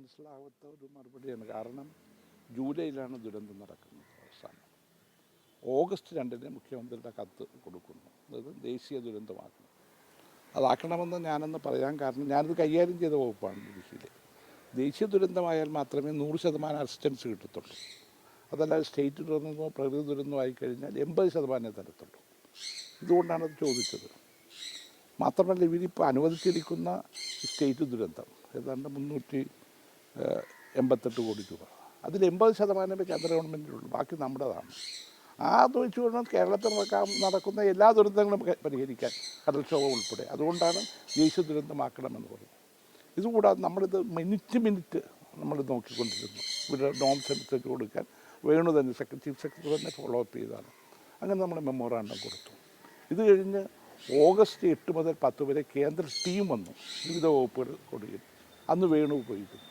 മനസ്സിലാവാത്ത മറുപടിയാണ് കാരണം ജൂലൈയിലാണ് ദുരന്തം നടക്കുന്നത് അവസാനം. ഓഗസ്റ്റ് രണ്ടിന് മുഖ്യമന്ത്രിയുടെ കത്ത് കൊടുക്കുന്നു. അതായത് ദേശീയ ദുരന്തമാക്കണം. അതാക്കണമെന്ന് ഞാനെന്ന് പറയാൻ കാരണം ഞാനത് കൈകാര്യം ചെയ്ത വകുപ്പാണ് ഡൽഹിയിൽ ദേശീയ ദുരന്തമായാൽ മാത്രമേ നൂറ് ശതമാനം അസിസ്റ്റൻസ് കിട്ടത്തുള്ളൂ. അതല്ലാതെ സ്റ്റേറ്റ് ദുരന്തമോ പ്രകൃതി ദുരന്തമോ ആയിക്കഴിഞ്ഞാൽ എൺപത് ശതമാനമേ തരത്തുള്ളൂ. ഇതുകൊണ്ടാണ് അത് ചോദിച്ചത്. മാത്രമല്ല ഇവരിപ്പോൾ അനുവദിച്ചിരിക്കുന്ന സ്റ്റേറ്റ് ദുരന്തം ഏതാണ്ട് മുന്നൂറ്റി എൺപത്തെട്ട് കോടി രൂപ. അതിൽ എൺപത് ശതമാനമേ കേന്ദ്ര ഗവൺമെന്റിനുള്ളൂ ബാക്കി നമ്മുടേതാണ്. ആ വെച്ചുകൊണ്ട് കേരളത്തിൽ നടക്കുന്ന എല്ലാ ദുരന്തങ്ങളും പരിഹരിക്കാൻ കടൽക്ഷോഭം ഉൾപ്പെടെ. അതുകൊണ്ടാണ് ദേശീയ ദുരന്തമാക്കണമെന്ന് പറയുന്നത്. ഇതുകൂടാതെ നമ്മളിത് മിനിറ്റ് മിനിറ്റ് നമ്മൾ നോക്കിക്കൊണ്ടിരുന്നു. ഇവരുടെ നോംസ് അനുസരിച്ച് കൊടുക്കാൻ വേണു തന്നെ സെക്രട്ടറി ചീഫ് സെക്രട്ടറി തന്നെ ഫോളോ അപ്പ് ചെയ്താണ്. അങ്ങനെ നമ്മൾ മെമ്മോറാണ്ടം കൊടുത്തു. ഇത് കഴിഞ്ഞ് ഓഗസ്റ്റ് എട്ട് മുതൽ പത്ത് വരെ കേന്ദ്ര ടീം വന്നു. വിവിധ വകുപ്പുകൾ കൊടുക്കും അന്ന് വേണു ഉപയോഗിക്കുന്നു.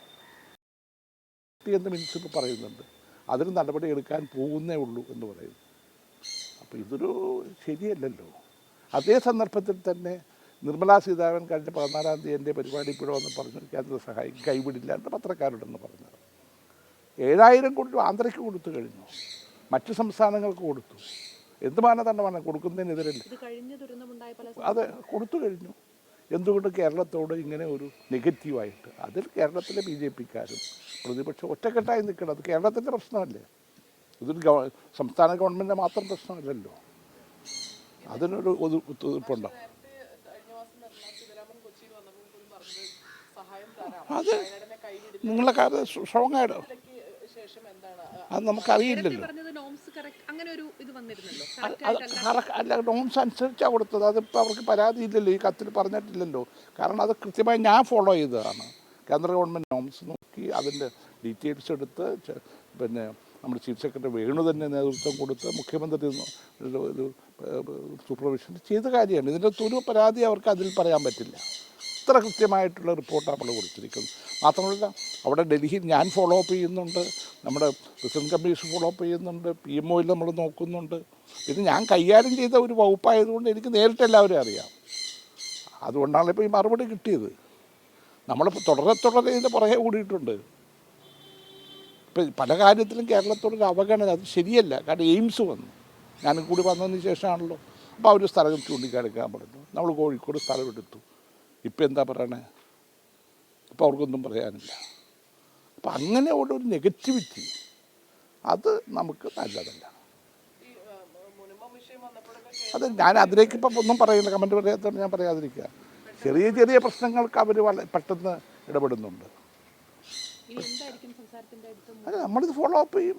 എന്ന് മിനിസ്റ്റർ പറയുന്നുണ്ട്. അതിന് നടപടി എടുക്കാൻ പോകുന്നേ ഉള്ളൂ എന്ന് പറയുന്നു. അപ്പോൾ ഇതൊരു ശരിയല്ലല്ലോ. അതേ സന്ദർഭത്തിൽ തന്നെ നിർമ്മലാ സീതാരാമൻ കഴിഞ്ഞ പതിനാലാം തീയതി എന്റെ പരിപാടി ഇവിടെ വന്ന് പറഞ്ഞു കേന്ദ്ര സഹായി കൈവിടില്ല എന്ന് പത്രക്കാരോടെന്ന് പറഞ്ഞത്. ഏഴായിരം കോടി രൂപ ആന്ധ്രയ്ക്ക് കൊടുത്തു കഴിഞ്ഞു. മറ്റു സംസ്ഥാനങ്ങൾക്ക് കൊടുത്തു. എന്ത് മാനദണ്ഡമാണ് കൊടുക്കുന്നതിനെതിരല്ല? അത് കൊടുത്തു കഴിഞ്ഞു. എന്തുകൊണ്ട് കേരളത്തോട് ഇങ്ങനെ ഒരു നെഗറ്റീവായിട്ട്? അതിൽ കേരളത്തിലെ ബി ജെ പിക്കാരും പ്രതിപക്ഷം ഒറ്റക്കെട്ടായി നിൽക്കണം. അത് കേരളത്തിന്റെ പ്രശ്നമല്ലേ? ഇതൊരു ഗവ സംസ്ഥാന ഗവൺമെന്റിന്റെ മാത്രം പ്രശ്നമല്ലല്ലോ. അതിനൊരു ഒതുപ്പുണ്ടോ അത് നിങ്ങളെ കാര്യം സ്ട്രോങ് ആയിട്ട് അത് നമുക്കറിയില്ലല്ലോ അല്ല നോംസ് അനുസരിച്ചാണ് കൊടുത്തത്. അതിപ്പോൾ അവർക്ക് പരാതി ഇല്ലല്ലോ ഈ കത്തിൽ പറഞ്ഞിട്ടില്ലല്ലോ. കാരണം അത് കൃത്യമായി ഞാൻ ഫോളോ ചെയ്തതാണ്. കേന്ദ്ര ഗവൺമെന്റ് നോംസ് നോക്കി അതിന്റെ ഡീറ്റെയിൽസ് എടുത്ത് പിന്നെ നമ്മുടെ ചീഫ് സെക്രട്ടറി വേണു തന്നെ നേതൃത്വം കൊടുത്ത് മുഖ്യമന്ത്രി ഒരു ഒരു സൂപ്പർവിഷൻ ചെയ്ത കാര്യമാണ്. ഇതിന്റെ ഒരു പരാതി അവർക്ക് അതിൽ പറയാൻ പറ്റില്ല. ഇത്ര കൃത്യമായിട്ടുള്ള റിപ്പോർട്ടാണ് നമ്മൾ കൊടുത്തിരിക്കുന്നത്. മാത്രമല്ല അവിടെ ഡൽഹി ഞാൻ ഫോളോ അപ്പ് ചെയ്യുന്നുണ്ട്. നമ്മുടെ പ്രസിഡന്റ് കമ്മീഷൻ ഫോളോ അപ്പ് ചെയ്യുന്നുണ്ട്. പി എം ഒയിൽ നമ്മൾ നോക്കുന്നുണ്ട്. ഇത് ഞാൻ കൈകാര്യം ചെയ്ത ഒരു വകുപ്പായതുകൊണ്ട് എനിക്ക് നേരിട്ട് എല്ലാവരും അറിയാം. അതുകൊണ്ടാണ് ഇപ്പോൾ ഈ മറുപടി കിട്ടിയത്. നമ്മളിപ്പോൾ തുടരെ തുടരെ ഇതിന്റെ പുറകെ കൂടിയിട്ടുണ്ട്. ഇപ്പം പല കാര്യത്തിലും കേരളത്തോടൊരു അവഗണന അത് ശരിയല്ല. കാരണം എയിംസ് വന്നു. ഞാനും കൂടി വന്നതിന് ശേഷമാണല്ലോ. അപ്പോൾ അവർ സ്ഥലം ചൂണ്ടിക്കാണിക്കാൻ പറഞ്ഞു. നമ്മൾ കോഴിക്കോട് സ്ഥലം എടുത്തു. ഇപ്പം എന്താ പറയണേ? ഇപ്പം അവർക്കൊന്നും പറയാനില്ല. അപ്പം അങ്ങനെ ഉള്ള ഒരു നെഗറ്റിവിറ്റി അത് നമുക്ക് നല്ലതല്ല. അത് ഞാൻ അതിലേക്ക് ഇപ്പം ഒന്നും പറയുന്നില്ല കമന്റ് പറയാത്തതുകൊണ്ട് ഞാൻ പറയാതിരിക്കുക. ചെറിയ ചെറിയ പ്രശ്നങ്ങൾക്ക് അവർ വളരെ പെട്ടെന്ന് ഇടപെടുന്നുണ്ട്. അല്ല നമ്മളിത് ഫോളോ അപ്പ് ചെയ്യും.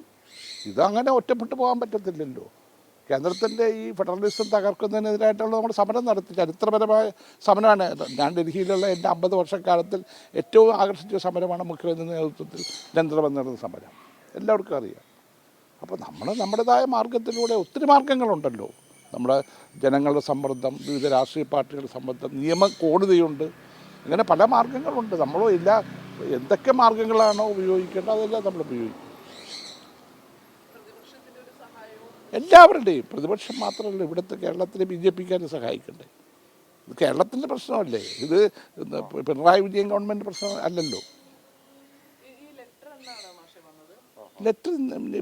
ഇതങ്ങനെ ഒറ്റപ്പെട്ടു പോകാൻ പറ്റത്തില്ലല്ലോ. കേന്ദ്രത്തിന്റെ ഈ ഫെഡറലിസം തകർക്കുന്നതിനെതിരായിട്ടുള്ള നമ്മുടെ സമരം നടത്തി ചരിത്രപരമായ സമരമാണ്. ഞാൻ ഡൽഹിയിലുള്ള എന്റെ അമ്പത് വർഷക്കാലത്തിൽ ഏറ്റവും ആകർഷിച്ച സമരമാണ് മുഖ്യമന്ത്രി നേതൃത്വത്തിൽ ജനതമെന്ന് നടന്ന സമരം. എല്ലാവർക്കും അറിയാം. അപ്പോൾ നമ്മൾ നമ്മുടേതായ മാർഗത്തിലൂടെ ഒത്തിരി മാർഗങ്ങളുണ്ടല്ലോ നമ്മുടെ ജനങ്ങളുടെ സമ്മർദ്ദം വിവിധ രാഷ്ട്രീയ പാർട്ടികളുടെ സമ്മർദ്ദം നിയമ കോടതിയുണ്ട്. ഇങ്ങനെ പല മാർഗങ്ങളുണ്ട് നമ്മൾ എല്ലാ എന്തൊക്കെ മാർഗങ്ങളാണോ ഉപയോഗിക്കേണ്ടത് അതെല്ലാം നമ്മൾ ഉപയോഗിക്കും. എല്ലാവരുടെയും പ്രതിപക്ഷം മാത്രമല്ല ഇവിടുത്തെ കേരളത്തിലെ ബി ജെ പിക്കാരെ സഹായിക്കണ്ടേ? ഇത് കേരളത്തിന്റെ പ്രശ്നമല്ലേ? ഇത് പിണറായി വിജയൻ ഗവൺമെന്റ് പ്രശ്നം അല്ലല്ലോ. ലെറ്റർ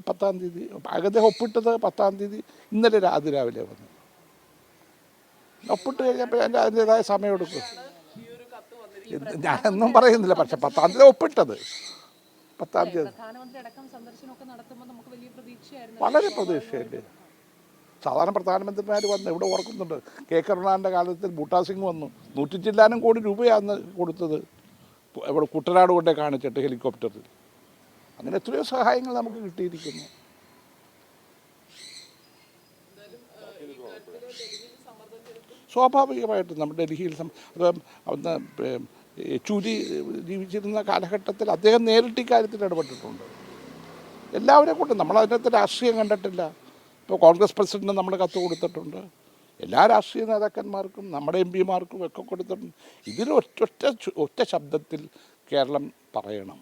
പത്താം തീയതി അദ്ദേഹം ഒപ്പിട്ടത് പത്താം തീയതി ഇന്നലെ രാ- അതിരാവിലെ വന്നു ഒപ്പിട്ട് കഴിഞ്ഞപ്പോൾ എന്റെ അതിന്റെതായ സമയം എടുക്കും. ഞാനൊന്നും പറയുന്നില്ല പക്ഷെ പത്താം തീയതി ഒപ്പിട്ടത്. പത്താം തീയതി. വളരെ പ്രതീക്ഷയല്ലേ? സാധാരണ പ്രധാനമന്ത്രിമാർ വന്ന് ഇവിടെ ഓർക്കുന്നുണ്ട്. കെ. കരുണാകരന്റെ കാലത്തിൽ ബൂട്ടാ സിംഗ് വന്നു. നൂറ്റി ചില്ലാനും കോടി രൂപയാണ് കൊടുത്തത്. ഇവിടെ കുട്ടനാട് കൊണ്ടേ കാണിച്ചിട്ട് ഹെലികോപ്റ്ററിൽ. അങ്ങനെ എത്രയോ സഹായങ്ങൾ നമുക്ക് കിട്ടിയിരിക്കുന്നു. സ്വാഭാവികമായിട്ടും നമ്മുടെ ഡൽഹിയിൽ അത് അന്ന് പേ- യെച്ചൂരി ജീവിച്ചിരുന്ന കാലഘട്ടത്തിൽ അദ്ദേഹം നേരിട്ട് ഇക്കാര്യത്തിൽ ഇടപെട്ടിട്ടുണ്ട്. എല്ലാവരെ കൊണ്ടും നമ്മൾ അതിനകത്ത് രാഷ്ട്രീയം കണ്ടിട്ടില്ല. ഇപ്പോൾ കോൺഗ്രസ് പ്രസിഡന്റിന് നമ്മൾ കത്ത് കൊടുത്തിട്ടുണ്ട്. എല്ലാ രാഷ്ട്രീയ നേതാക്കന്മാർക്കും നമ്മുടെ എം പിമാർക്കും ഒക്കെ കൊടുത്തിട്ടുണ്ട്. ഇതിൽ ഒറ്റ ഒറ്റ ശബ്ദത്തിൽ കേരളം പറയണം.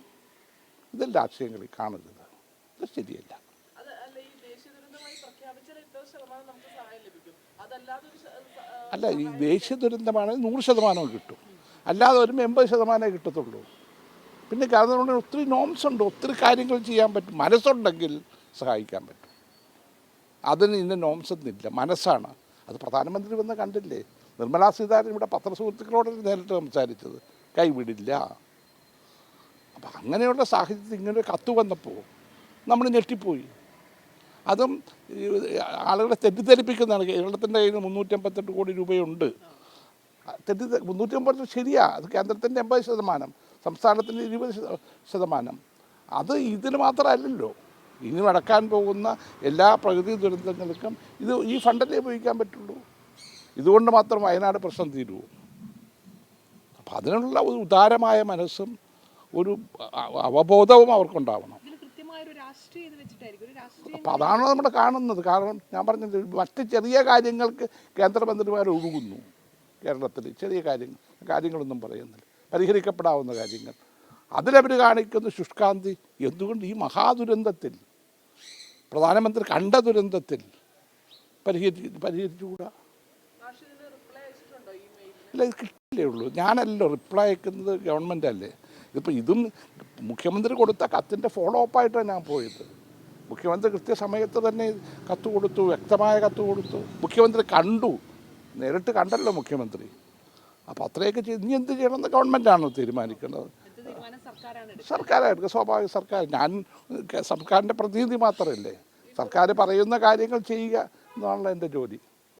ഇതിൽ രാഷ്ട്രീയം കളി കാണരുത്. ഇത് ശരിയല്ല. അല്ല ഈ ദേശീയ ദുരന്തമാണെങ്കിൽ നൂറ് ശതമാനവും കിട്ടും. അല്ലാതെ ഒരു എൺപത് ശതമാനമേ കിട്ടത്തുള്ളൂ. പിന്നെ കാരണം ഒത്തിരി നോംസ് ഉണ്ട് ഒത്തിരി കാര്യങ്ങൾ ചെയ്യാൻ പറ്റും മനസ്സുണ്ടെങ്കിൽ സഹായിക്കാൻ പറ്റും. അതിന് ഇന്ന് നോംസ് ഒന്നുമില്ല മനസ്സാണ്. അത് പ്രധാനമന്ത്രി വന്ന് കണ്ടില്ലേ? നിർമ്മലാ സീതാരാമൻ ഇവിടെ പത്രസുഹൃത്തുക്കളോട് നേരിട്ട് സംസാരിച്ചത്. കൈവിടില്ല. അപ്പം അങ്ങനെയുള്ള സാഹചര്യത്തിൽ ഇങ്ങനെ കത്ത് വന്നപ്പോൾ നമ്മൾ ഞെട്ടിപ്പോയി. അതും ആളുകളെ തെറ്റിദ്ധരിപ്പിക്കുന്നതാണ്. കേരളത്തിന്റെ കയ്യിൽ മുന്നൂറ്റമ്പത്തെട്ട് കോടി രൂപയുണ്ട്. തെറ്റി മുന്നൂറ്റമ്പത് ശരിയാ. അത് കേന്ദ്രത്തിന്റെ എൺപത് ശതമാനം സംസ്ഥാനത്തിന്റെ ഇരുപത് ശതമാനം. അത് ഇതിന് മാത്രമല്ലല്ലോ. ഇനി നടക്കാൻ പോകുന്ന എല്ലാ പ്രകൃതി ദുരന്തങ്ങൾക്കും ഇത് ഈ ഫണ്ടല്ലേ ഉപയോഗിക്കാൻ പറ്റുള്ളൂ. ഇതുകൊണ്ട് മാത്രം വയനാട് പ്രശ്നം തീരുമോ അപ്പം അതിനുള്ള ഒരു ഉദാരമായ മനസ്സും ഒരു അവബോധവും അവർക്കുണ്ടാവണം. അപ്പം അതാണ് നമ്മൾ കാണുന്നത്. കാരണം ഞാൻ പറഞ്ഞത് മറ്റ് ചെറിയ കാര്യങ്ങൾക്ക് കേന്ദ്രമന്ത്രിമാർ ഒഴുകുന്നു. കേരളത്തിൽ ചെറിയ കാര്യങ്ങൾ കാര്യങ്ങളൊന്നും പറയുന്നില്ല. പരിഹരിക്കപ്പെടാവുന്ന കാര്യങ്ങൾ. അതിലവർ കാണിക്കുന്ന ശുഷ്കാന്തി എന്തുകൊണ്ട് ഈ മഹാദുരന്തത്തിൽ പ്രധാനമന്ത്രി കണ്ട ദുരന്തത്തിൽ പരിഹരി പരിഹരിച്ചുകൂടാ? ഇല്ല ഇത് കിട്ടില്ലേ ഉള്ളൂ. ഞാനല്ലോ റിപ്ലൈ അയക്കുന്നത് ഗവൺമെന്റ് അല്ലേ? ഇതിപ്പോൾ ഇതും മുഖ്യമന്ത്രി കൊടുത്ത കത്തിന്റെ ഫോളോ അപ്പ് ആയിട്ടാണ് ഞാൻ പോയത്. മുഖ്യമന്ത്രി കൃത്യസമയത്ത് തന്നെ കത്ത് കൊടുത്തു വ്യക്തമായ കത്ത് കൊടുത്തു. മുഖ്യമന്ത്രി കണ്ടു. നേരിട്ട് കണ്ടല്ലോ മുഖ്യമന്ത്രി. അപ്പോൾ അത്രയൊക്കെ ചെയ്ത് ഇനി എന്ത് ചെയ്യണമെന്ന് ഗവൺമെന്റാണോ തീരുമാനിക്കേണ്ടത്. സർക്കാരായിരിക്കും സ്വാഭാവിക സർക്കാർ. ഞാൻ സർക്കാരിന്റെ പ്രതിനിധി മാത്രമല്ലേ? സർക്കാർ പറയുന്ന കാര്യങ്ങൾ ചെയ്യുക എന്നാണല്ലോ എന്റെ ജോലി.